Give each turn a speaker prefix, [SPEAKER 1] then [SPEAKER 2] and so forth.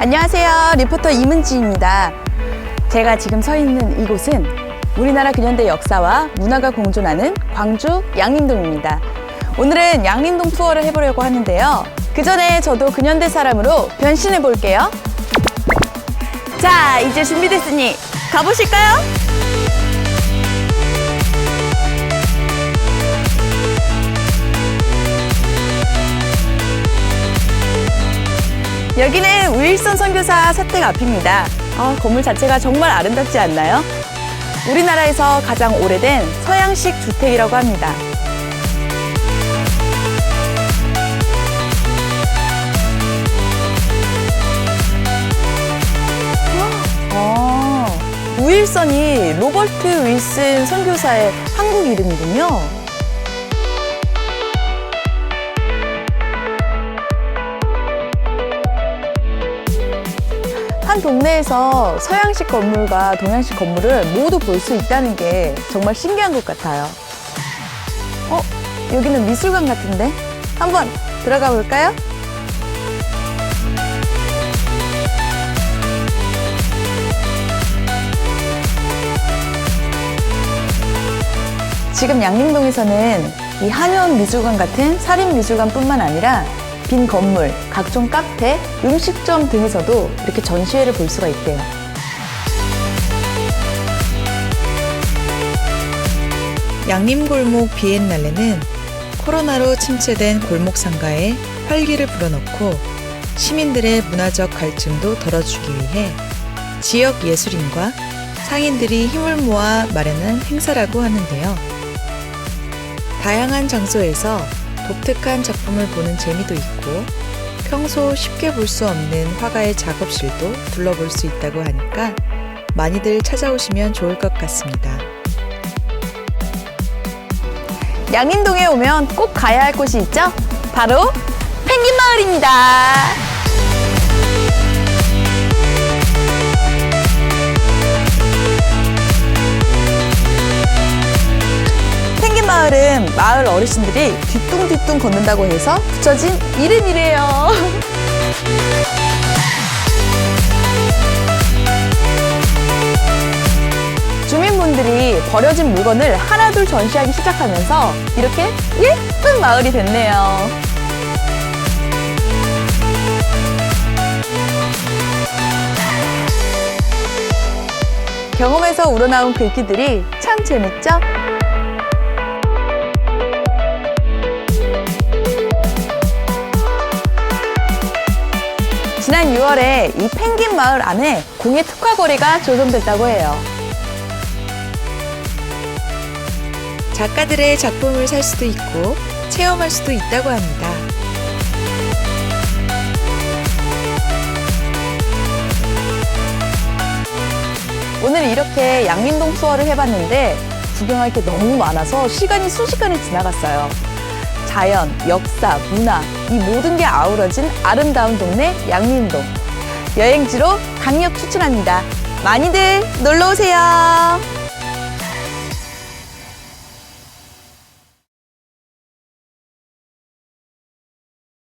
[SPEAKER 1] 안녕하세요. 리포터 이문지입니다. 제가 지금 서 있는 이곳은 우리나라 근현대 역사와 문화가 공존하는 광주 양림동입니다. 오늘은 양림동 투어를 해보려고 하는데요. 그 전에 저도 근현대 사람으로 변신해 볼게요. 자, 이제 준비됐으니 가보실까요? 여기는 우일선 선교사 사택 앞입니다. 아, 건물 자체가 정말 아름답지 않나요? 우리나라에서 가장 오래된 서양식 주택이라고 합니다. 아, 우일선이 로버트 윌슨 선교사의 한국 이름이군요. 한 동네에서 서양식 건물과 동양식 건물을 모두 볼 수 있다는 게 정말 신기한 것 같아요. 어? 여기는 미술관 같은데? 한번 들어가 볼까요? 지금 양림동에서는 이 한의원 미술관 같은 사립 미술관뿐만 아니라 빈 건물, 각종 카페, 음식점 등에서도 이렇게 전시회를 볼 수가 있대요.
[SPEAKER 2] 양림골목 비엔날레는 코로나로 침체된 골목 상가에 활기를 불어넣고 시민들의 문화적 갈증도 덜어주기 위해 지역 예술인과 상인들이 힘을 모아 마련한 행사라고 하는데요. 다양한 장소에서 독특한 작품을 보는 재미도 있고 평소 쉽게 볼 수 없는 화가의 작업실도 둘러볼 수 있다고 하니까 많이들 찾아오시면 좋을 것 같습니다.
[SPEAKER 1] 양림동에 오면 꼭 가야 할 곳이 있죠? 바로 펭귄 마을입니다. 마을 어르신들이 뒤뚱뒤뚱 걷는다고 해서 붙여진 이름이래요. 주민분들이 버려진 물건을 하나둘 전시하기 시작하면서 이렇게 예쁜 마을이 됐네요. 경험에서 우러나온 글귀들이 참 재밌죠? 6월에 이 펭귄 마을 안에 공예 특화 거리가 조성됐다고 해요.
[SPEAKER 2] 작가들의 작품을 살 수도 있고 체험할 수도 있다고 합니다.
[SPEAKER 1] 오늘 이렇게 양림동 투어를 해봤는데 구경할 게 너무 많아서 시간이 순식간에 지나갔어요. 자연, 역사, 문화, 이 모든 게 아우러진 아름다운 동네 양림동. 여행지로 강력 추천합니다. 많이들 놀러 오세요.